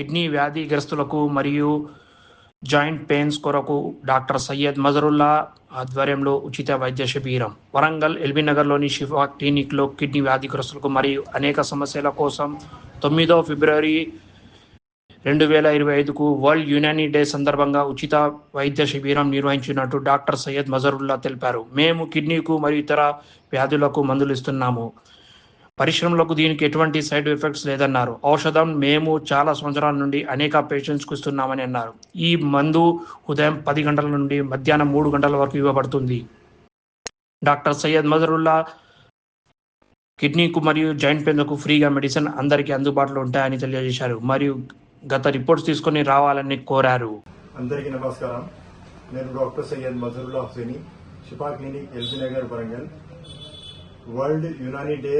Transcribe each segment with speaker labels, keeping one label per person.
Speaker 1: Kidney వ్యాధిగ్రస్తులకు మరియు joint pains కొరకు డాక్టర్ సయ్యద్ మజరుల్లా ఆధ్వర్యంలో ఉచిత వైద్య శిబిరం. వరంగల్ ఎల్బీ నగర్లోని శిఫా క్లినిక్లో కిడ్నీ వ్యాధిగ్రస్తులకు మరియు అనేక సమస్యల కోసం తొమ్మిదో ఫిబ్రవరి రెండు వేల ఇరవై ఐదుకు వరల్డ్ యునానీ డే సందర్భంగా ఉచిత వైద్య శిబిరం నిర్వహించినట్టు డాక్టర్ సయ్యద్ మజరుల్లా తెలిపారు. మేము కిడ్నీకు మరియు ఇతర వ్యాధులకు మందులు ఇస్తున్నాము. పరిశ్రమలకు దీనికి ఎటువంటి సైడ్ ఎఫెక్ట్స్ లేదన్నారు. ఔషధం మేము చాలా సంవత్సరాల నుండి అనేక పేషెంట్స్కు ఇస్తున్నామని అన్నారు. ఈ మందు ఉదయం పది గంటల నుండి మధ్యాహ్నం మూడు గంటల వరకు ఇవ్వబడుతుంది. డాక్టర్ సయ్యద్ మజరుల్లా కిడ్నీకు మరియు జాయింట్ పెయిన్లకు ఫ్రీగా మెడిసిన్ అందరికీ అందుబాటులో ఉంటాయని తెలియజేశారు. మరియు గత రిపోర్ట్స్ తీసుకొని రావాలని కోరారు.
Speaker 2: అందరికీ నమస్కారం. నేను doctor Syed Mazharullah Husaini Shifa clinic LB Nagar Warangal. World Unani day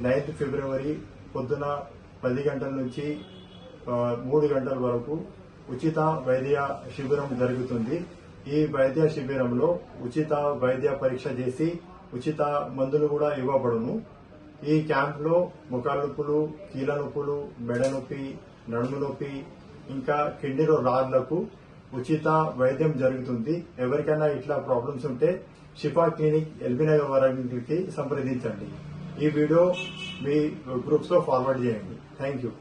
Speaker 2: ninth ఫిబ్రవరి పొద్దున పది గంటల నుంచి మూడు గంటల వరకు ఉచిత వైద్య శిబిరం జరుగుతుంది. ఈ వైద్య శిబిరంలో ఉచిత వైద్య పరీక్ష చేసి ఉచిత మందులు కూడా ఇవ్వబడును. ఈ క్యాంప్లో ముఖాల నొప్పులు కీళ్ళ నొప్పులు మెడ నొప్పి నడుము నొప్పి ఇంకా కిండిలో రాళ్ళకు ఉచిత వైద్యం జరుగుతుంది. ఎవరికైనా ఇట్లా ప్రాబ్లమ్స్ ఉంటే షిఫా క్లినిక్ ఎల్బీ నగర్ సంప్రదించండి. ఈ వీడియో మీ గ్రూప్స్ లో ఫార్వర్డ్ చేయండి థ్యాంక్ యూ